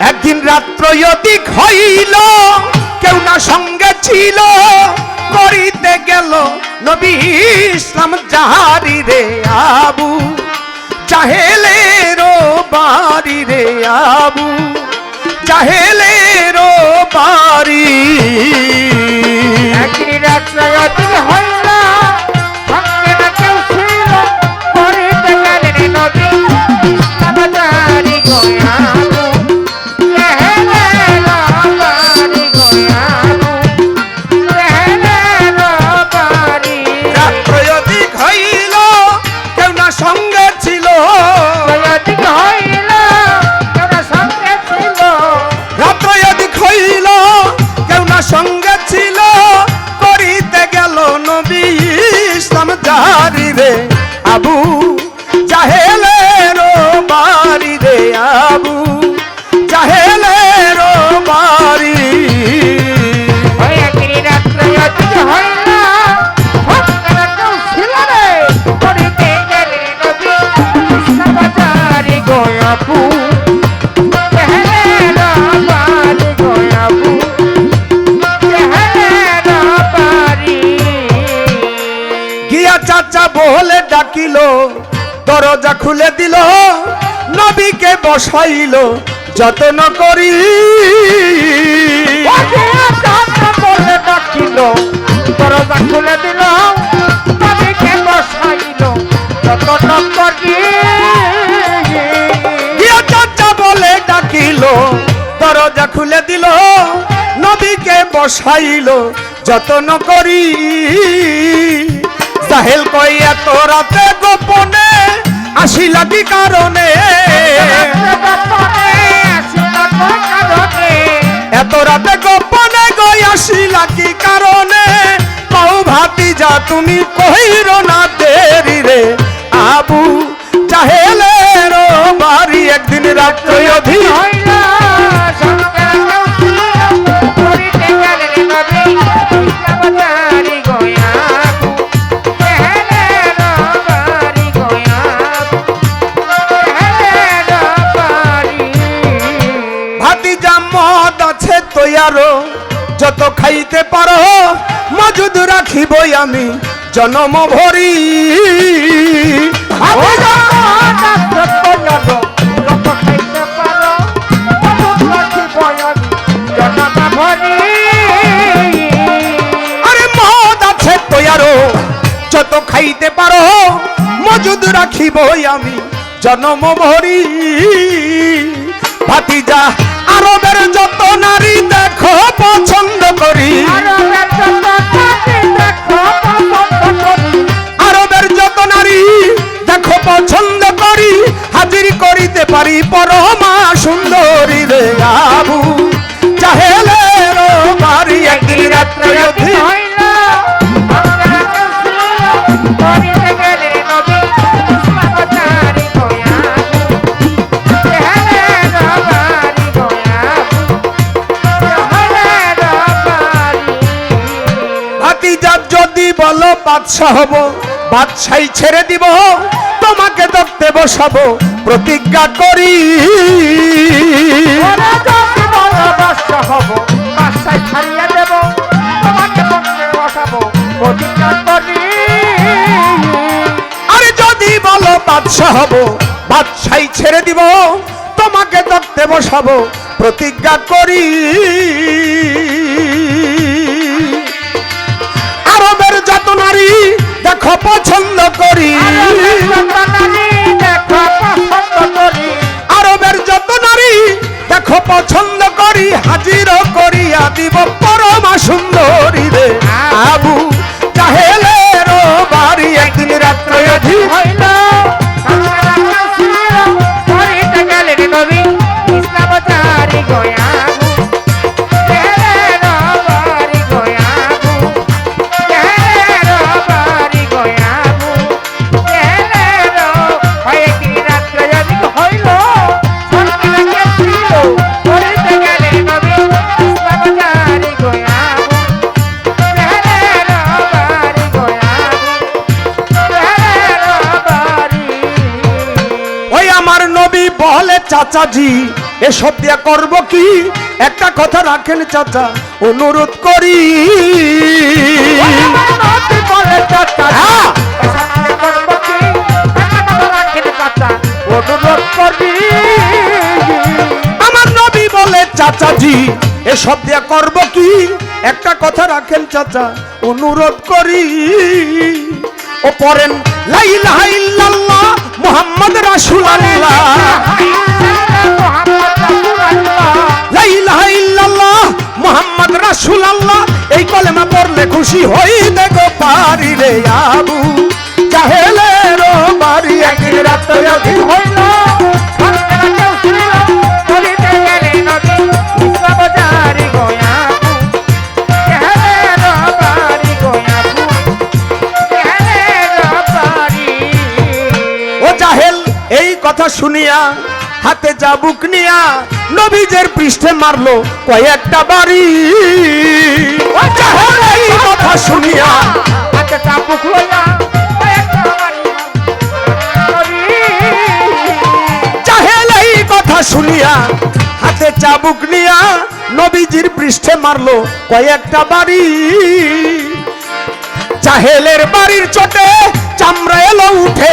একদিন রাত্র অধিক হইল, কেউ না সঙ্গে ছিল, করিতে গেল নবী ইসলাম জাহারি রে আবু চাহেলে রো বাড়ি রে আবু চাহেলে রো বাড়ি। একদিন রাত্রে খুলে দিল নবীকে বসাইল যত্ন করি। খুলে দিল নবীকে বসাইল যত করি। গিয়া চাচা বলে ডাকিল দরজা খুলে দিল নবীকে বসাইল যত্ন করি। জাহেল কই এত রাতে গোপনে আসিলা কি কারণে। এত রাতে গোপনে গই আসিলা কি কারণে। কৌ ভাতি যা তুমি কহির না দেরি রে। আবু চাহেলের বাড়ি একদিন রাত্র অধীন খাইতে পারো মজুদ রাখিবই আমি জনম ভরি। আরে মদ আছে তৈয়ারো যত খাইতে পারো মজুদ রাখিবই আমি জনম ভরি। ভাতিজা আরবের যত নারী দেখো পছন্দ করি। আরবের যত নারী দেখো পছন্দ করি। হাজির করিতে পারি পরমা সুন্দরী রে আবু। বাদশাহ হব বাদশাই ছেড়ে দিব তোমাকে দেখতে বসাবো প্রতিজ্ঞা করি। ছাড়িয়ে দেব তোমাকে মন্দিরে বসাবো প্রতিজ্ঞা করি। আরে যদি বলো বাদশাহ হব বাদশাই ছেড়ে দিব তোমাকে দেখতে বসাবো প্রতিজ্ঞা করি। পছন্দ করি। আরবের যত নারী, দেখো পছন্দ করি, হাজির করিয়া দিব পরমা সুন্দরী রে। আবু চাহেলের বাড়ি একদিন রাত্রে অধীন চাচাজি, এসব দিয়া করব কি? একটা কথা রাখেন চাচা হ্যাঁ। অনুরোধ করি। আমার নবী বলে, চাচাজি, এসব দিয়া করব কি? একটা কথা রাখেন চাচা, অনুরোধ করি। ও লাইলাহা ইল্লাল্লাহ। মুহাম্মদ রাসুল আল্লাহ মোহাম্মদ রাসুল আল্লাহ এই কলেমা পড়লে খুশি হই দেখো পারি রে আবু রাতে অধীন হইল। কথা শুনিয়া, হাতে চাবুক নিয়া নবীজের পৃষ্ঠে মারলো কয়েকটা বাড়ি। কথা শুনিয়া জাহেল এই কথা শুনিয়া, হাতে চাবুক নিয়া নবীজির পৃষ্ঠে মারলো কয়েকটা বাড়ি। জাহেলের বাড়ির চোটে চামড়া এলো উঠে।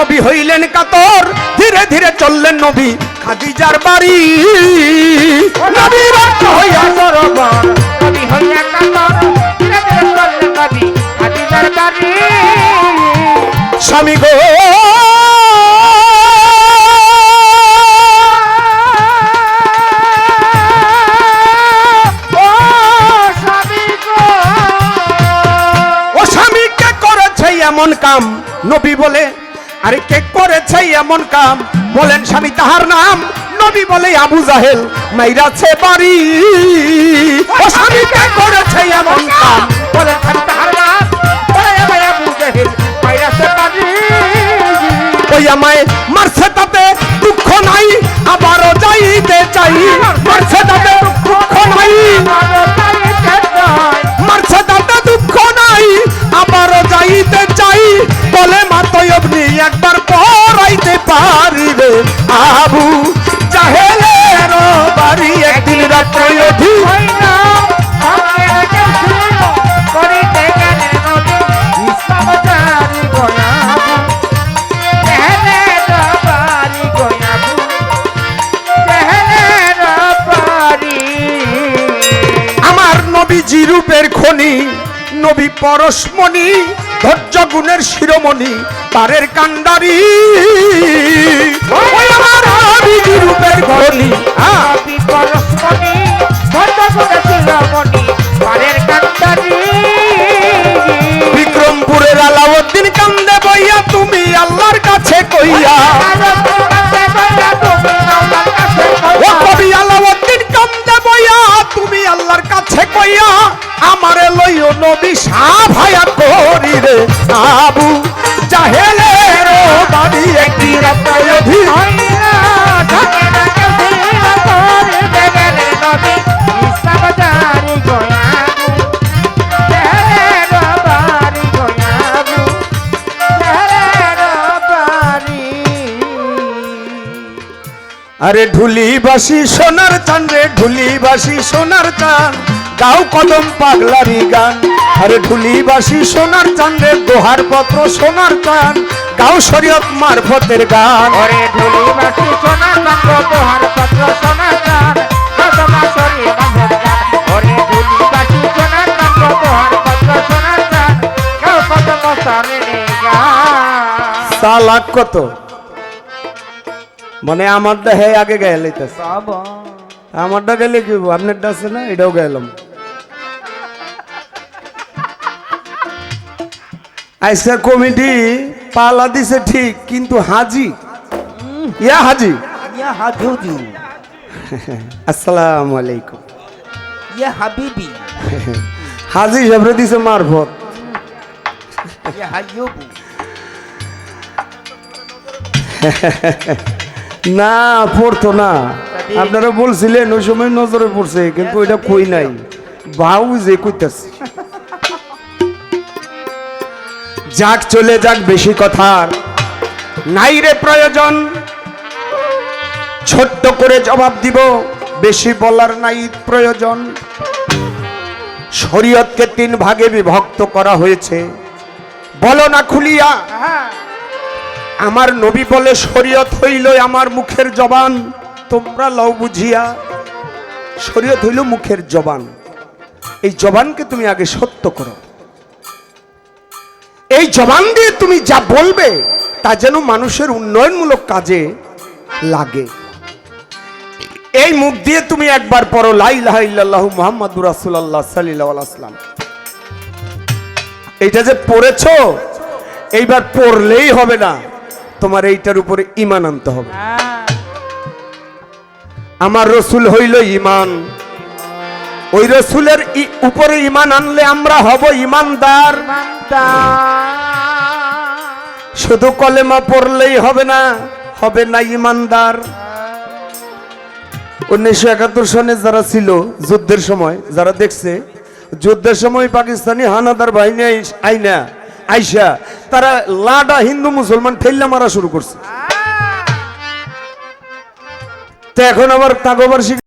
নবী হইলেন কাতর। ধীরে ধীরে চললেন নবী খাদিজার বাড়ি। নবী রক্ত হইয়া সরবর স্বামী গো। ও স্বামী কে করেছে এমন কাম? নবী বলে আরে কে করেছে এমন কাম? বলেন স্বামী, তাহার নাম নবী বলে আবু জাহেল। মাইরাছে বাড়ি। ও স্বামী, কে করেছে এমন কাম? ওই আমায় মারছে পরশমণি ধৈর্য গুণের শিরোমণি তারের কান্ডারি নবী সাভায়া করি রে আবু জাহেলের বাড়ি একটি রাত্রে অধীন আরে ঢুলিবাসী, সোনার চান রে, ঢুলিবাসী, সোনার চান গাও কদম পাগলারি গান। আরে ঢুলিবাসী সোনার চান রে দোহার পত্র সোনার চান। গাও শরীয়ত মারফতের গান। ওরে ধুলি মাটি সোনা কান্দ তোহার পত্র সোনা গান কদমা সরি বাঁধের গান। ওরে ধুলি মাটি সোনা কান্দ তোহার পত্র সোনা গান কেউ কদম সরে গান। সালাক কত? মানে আমার হে আগে গায়ে লইতেছে বাবা। আমারটা গেলে কি হইবো? আপনারটা আছে না? এটাও গেলাম আইসা কমিটি পালা দিছে ঠিক কিন্তু হাজি। ইয়া হাজি। ইয়া হাজুজু আসসালামু আলাইকুম। ইয়া হাবিবি। হাজি সাহেবরে দিছে মারফত। ইয়া হাইয়ুবু। না পড়তো না। আপনারা বলছিলেন ওই সময় নজরে পড়ছে কিন্তু ওইটা কই নাই। বাউ যে কইতাছে। যাক, চলে যাক বেশি কথার নাই রে প্রয়োজন। ছোট্ট করে জবাব দিব, বেশি বলার নাই প্রয়োজন। শরীয়তকে তিন ভাগে বিভক্ত করা হয়েছে। বলো না খুলিয়া, আমার নবী বলে শরীয়ত হইল আমার মুখের জবান, তোমরা লও বুঝিয়া। শরীয়ত হইল মুখের জবান। এই জবানকে তুমি আগে সত্য করো। এই জবান দিয়ে তুমি যা বলবে তা যেন মানুষের উন্নয়নমূলক কাজে লাগে। এই মুখ দিয়ে তুমি একবার পড়ো লাইলাহ মুহাম্মাদুর রাসূলুল্লাহ সাল্লাল্লাহু এইটা যে পড়েছো এইবার পড়লেই হবে না। তোমার এইটার উপরে ইমান আনতে হবে। হ্যাঁ। আমার রসুল হইল ইমান ওই রসুলের উপরে ইমান আনলে আমরা হব ইমানদার শুধু কলেমা পড়লেই হবে না হবে না ইমানদার উনিশশো একাত্তর সনে যারা ছিল যুদ্ধের সময়, যারা দেখছে, যুদ্ধের সময় পাকিস্তানি হানাদার বাহিনী আইনা, আইসা, তারা লাডা হিন্দু মুসলমান ঠেল্লা মারা শুরু করছে। তো এখন আবার কাগোবার